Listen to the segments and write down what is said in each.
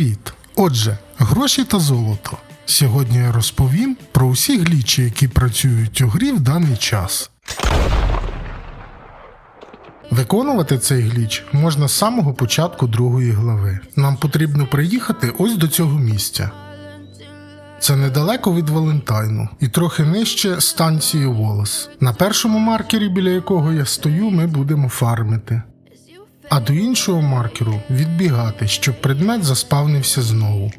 Привіт! Отже, гроші та золото. Сьогодні я розповім про усі глічі, які працюють у грі в даний час. Виконувати цей гліч можна з самого початку другої глави. Нам потрібно приїхати ось до цього місця. Це недалеко від Валентайну і трохи нижче станції Волос. На першому маркері, біля якого я стою, ми будемо фармити. А до іншого маркеру відбігати, щоб предмет заспавнився знову.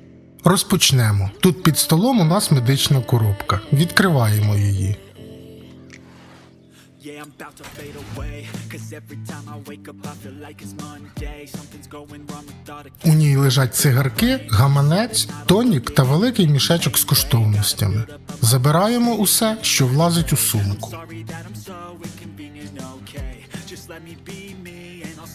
Розпочнемо. Тут під столом у нас медична коробка. Відкриваємо її. Yeah, I'm about to fade away. Cause every time I wake up, I feel like it's Monday. Something's going wrong with all the У ній лежать цигарки, гаманець, тонік та великий мішечок з коштовностями. Забираємо усе, що влазить у сумку. sorry that I'm so inconvenient, okay. Just let me be me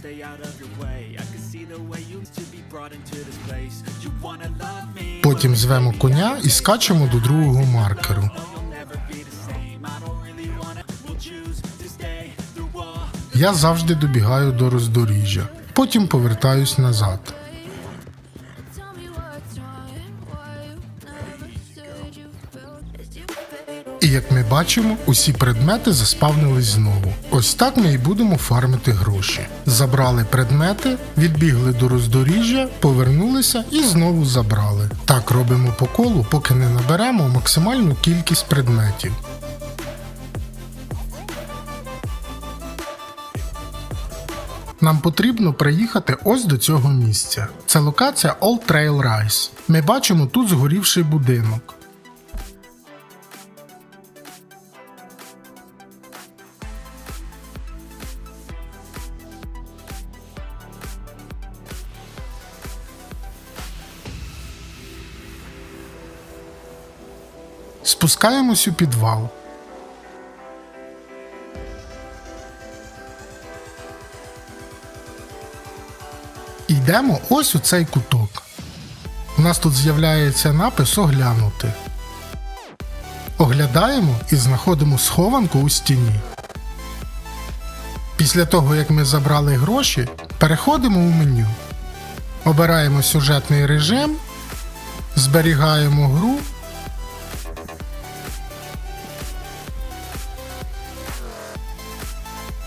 stay out of your way. I can see the way you used to be brought into this place. You wanna love me, Потім звемо коня і скачемо до другого маркеру. Я завжди добігаю до роздоріжжя, потім повертаюсь назад. І як ми бачимо, усі предмети заспавнились знову. Ось так ми і будемо фармити гроші. Забрали предмети, відбігли до роздоріжжя, повернулися і знову забрали. Так робимо по колу, поки не наберемо максимальну кількість предметів. Нам потрібно приїхати ось до цього місця. Це локація Old Trail Rise. Ми бачимо тут згорівший будинок. Спускаємось у підвал. Йдемо ось у цей куток. У нас тут з'являється напис Оглянути. Оглядаємо і знаходимо схованку у стіні. Після того, як ми забрали гроші, переходимо у меню. Обираємо сюжетний режим, зберігаємо гру.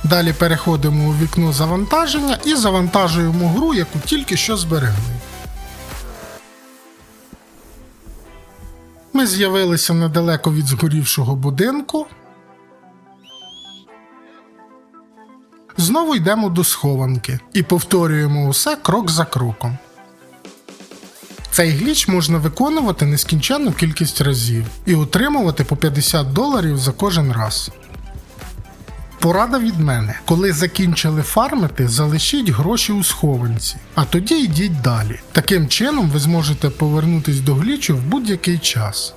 Далі переходимо у вікно завантаження і завантажуємо гру, яку тільки що зберегли. Ми з'явилися недалеко від згорівшого будинку. Знову йдемо до схованки і повторюємо усе крок за кроком. Цей гліч можна виконувати нескінченну кількість разів і отримувати по 50 доларів за кожен раз. Порада від мене: коли закінчили фармити, залишіть гроші у схованці, а тоді йдіть далі. Таким чином ви зможете повернутись до глічу в будь-який час.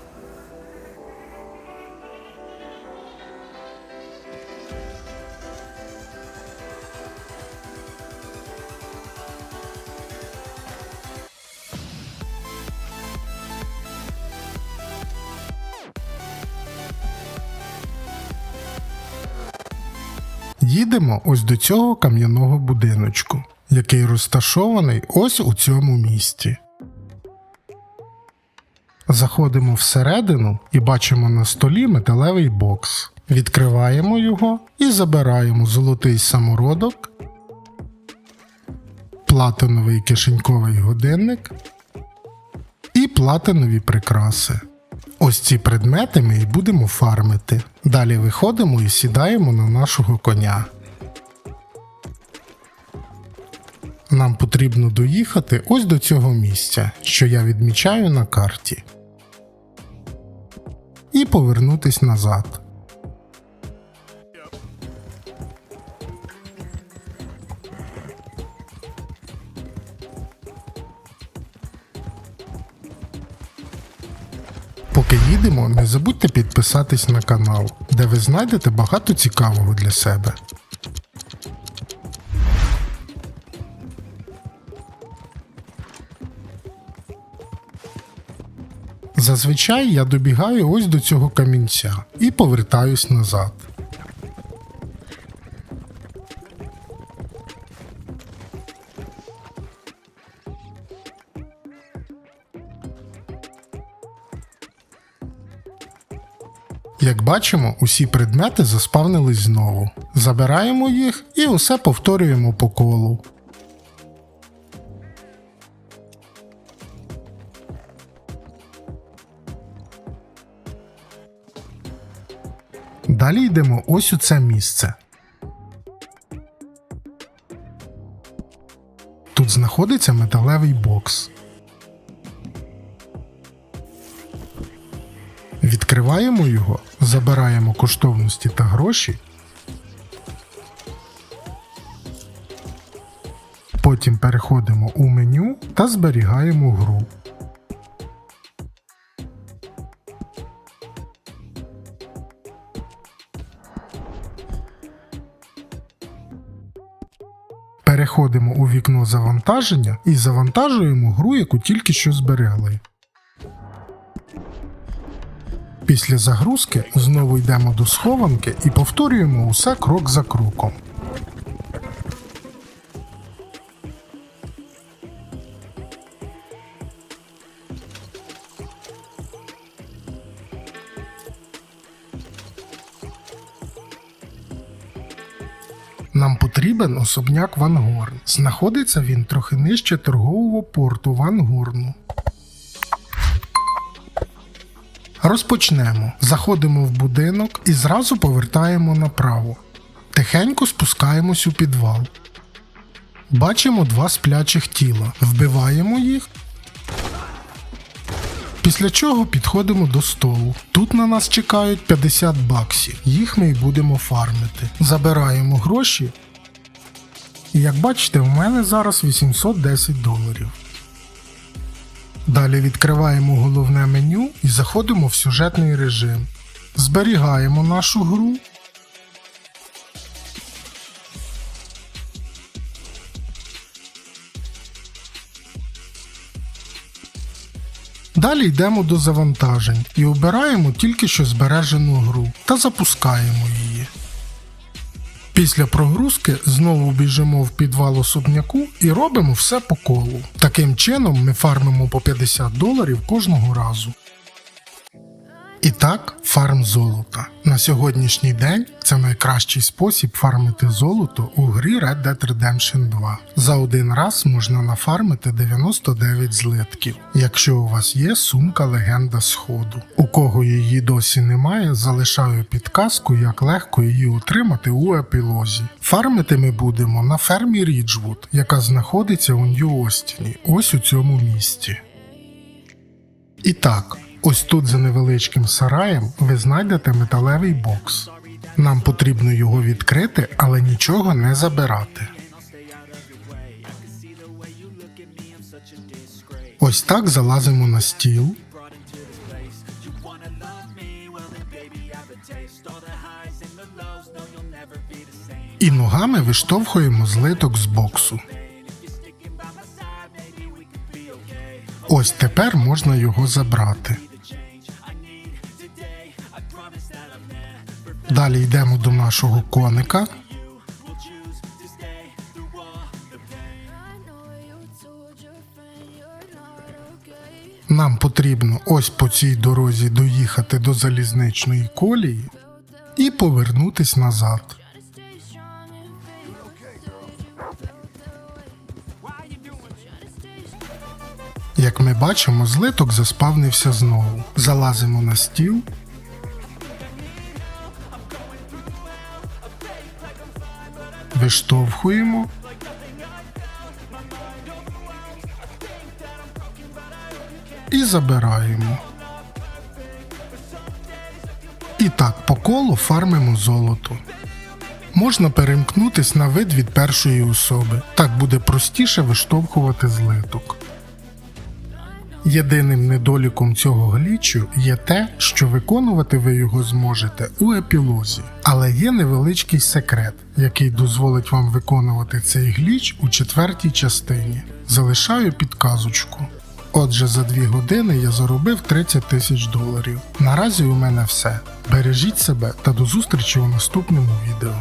Їдемо ось до цього кам'яного будиночку, який розташований ось у цьому місці. Заходимо всередину і бачимо на столі металевий бокс. Відкриваємо його і забираємо золотий самородок, платиновий кишеньковий годинник і платинові прикраси. Ось ці предмети ми і будемо фармити. Далі виходимо і сідаємо на нашого коня. Нам потрібно доїхати ось до цього місця, що я відмічаю на карті. І повернутись назад. Їдемо, не забудьте підписатись на канал, де ви знайдете багато цікавого для себе. Зазвичай я добігаю ось до цього камінця і повертаюсь назад. Як бачимо, усі предмети заспавнились знову. Забираємо їх і усе повторюємо по колу. Далі йдемо ось у це місце. Тут знаходиться металевий бокс. Відкриваємо його, забираємо коштовності та гроші. Потім переходимо у меню та зберігаємо гру. Переходимо у вікно завантаження і завантажуємо гру, яку тільки що зберегли. Після загрузки знову йдемо до схованки і повторюємо усе крок за кроком. Нам потрібен особняк Ван Горн. Знаходиться він трохи нижче торгового порту Ван Розпочнемо. Заходимо в будинок і зразу повертаємо направо. Тихенько спускаємось у підвал. Бачимо два сплячих тіла. Вбиваємо їх. Після чого підходимо до столу. Тут на нас чекають 50 баксів. Їх ми й будемо фармити. Забираємо гроші. І як бачите, в мене зараз 810 доларів. Далі відкриваємо головне меню і заходимо в сюжетний режим. Зберігаємо нашу гру. Далі йдемо до завантажень і обираємо тільки що збережену гру та запускаємо її. Після прогрузки знову біжимо в підвал особняку і робимо все по колу. Таким чином ми фармимо по 50 доларів кожного разу. І так, фарм золота. На сьогоднішній день це найкращий спосіб фармити золото у грі Red Dead Redemption 2. За один раз можна нафармити 99 злитків, якщо у вас є сумка Легенда Сходу. У кого її досі немає, залишаю підказку, як легко її отримати у епілозі. Фармити ми будемо на фермі Ріджвуд, яка знаходиться у Нью-Остіні, ось у цьому місті. І так, ось тут за невеличким сараєм ви знайдете металевий бокс. Нам потрібно його відкрити, але нічого не забирати. Ось так залазимо на стіл. І ногами виштовхуємо злиток з боксу. Ось тепер можна його забрати. Далі йдемо до нашого коника. Нам потрібно ось по цій дорозі доїхати до залізничної колії і повернутись назад. Як ми бачимо, злиток заспавнився знову. Залазимо на стіл. Виштовхуємо. І забираємо. І так по колу фармимо золото. Можна перемкнутись на вид від першої особи. Так буде простіше виштовхувати злиток. Єдиним недоліком цього глічу є те, що виконувати ви його зможете у епілозі, але є невеличкий секрет, який дозволить вам виконувати цей гліч у четвертій частині. Залишаю підказочку. Отже, за дві години я заробив 30 тисяч доларів. Наразі у мене все. Бережіть себе та до зустрічі у наступному відео.